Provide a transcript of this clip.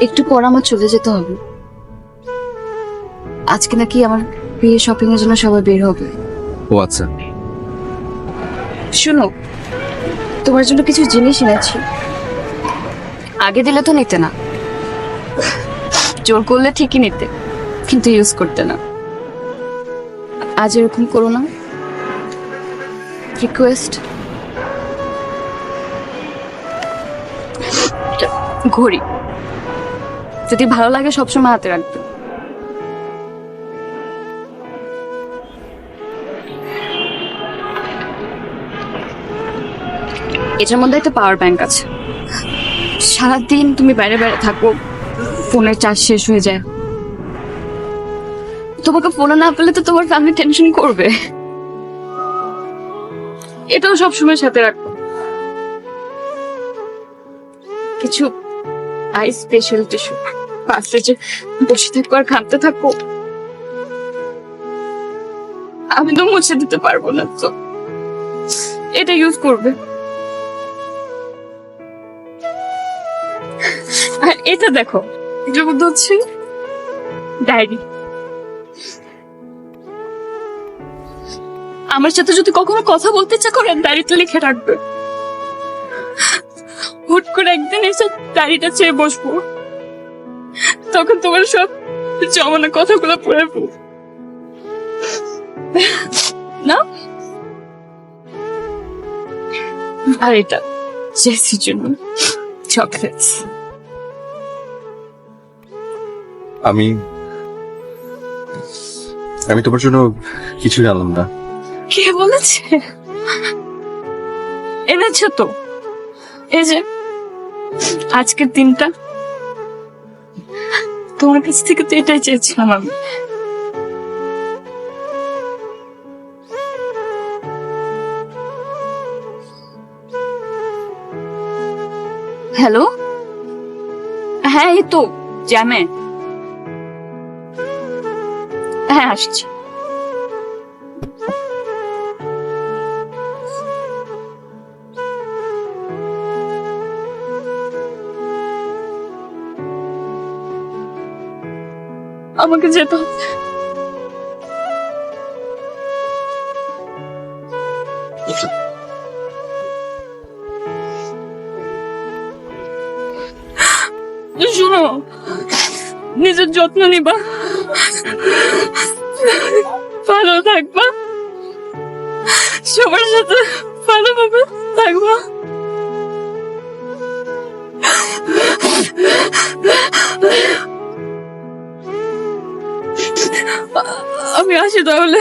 একটু পর আমার চলে যেতে হবে। আজকে নাকি আমার বিয়ে শপিং এর জন্য সবাই বের হবে। ও আচ্ছা। শুনো তোমার জন্য কিছু জিনিস এনেছি। আগে দিলে তো নিতে না। জোর করলে ঠিকই নিতে কিন্তু ইউজ করতে না। আজ এরকম করো না। রিকোয়েস্ট ঘড়ি। যদি ভালো লাগে, সবসময় হাতে রাখবে। এটার মধ্যে একটা পাওয়ার ব্যাংক আছে। সারাদিন তুমি বাইরে বাইরে থাকো, ফোনের চার্জ শেষ হয়ে যায়। তোমাকে ফোনে না পেলে তো তোমার ফ্যামিলি টেনশন করবে। এটাও সবসময় সাথে রাখো। কিছু আই স্পেশাল টিস্যু। পাশে যে বসে থাকো আর খামতে থাকো। আমি তো মুছে দিতে পারব না তো। এটা ইউজ করবে। আর এটা দেখো এটার মধ্যে হচ্ছে ডায়েরি। আমার সাথে যদি কখনো কথা বলতে ইচ্ছা করেন ডায়েরিতে লিখে রাখবে। একদিন এসে ডায়েরিটা চেয়ে বসবো। তখন তোমার সব জমানো কথাগুলো পড়ে পড়ব। না? আর এটা জেসির জন্য চকলেটস আমি আমি তোমার জন্য কিছুই আনলাম না। কে বলেছে? এনেছো তো? এই যে আজকের দিনটা তোমার কাছ থেকে তো এটাই চেয়েছিলাম আমি। হ্যালো হ্যাঁ এই তো জ্যামে। হ্যাঁ আসছি। আমাকে যেতে হবে। শোনো নিজের যত্ন নিবা। ভালো থাকবা। সবার সাথে ভালোভাবে থাকবা। আমি আসি তাহলে।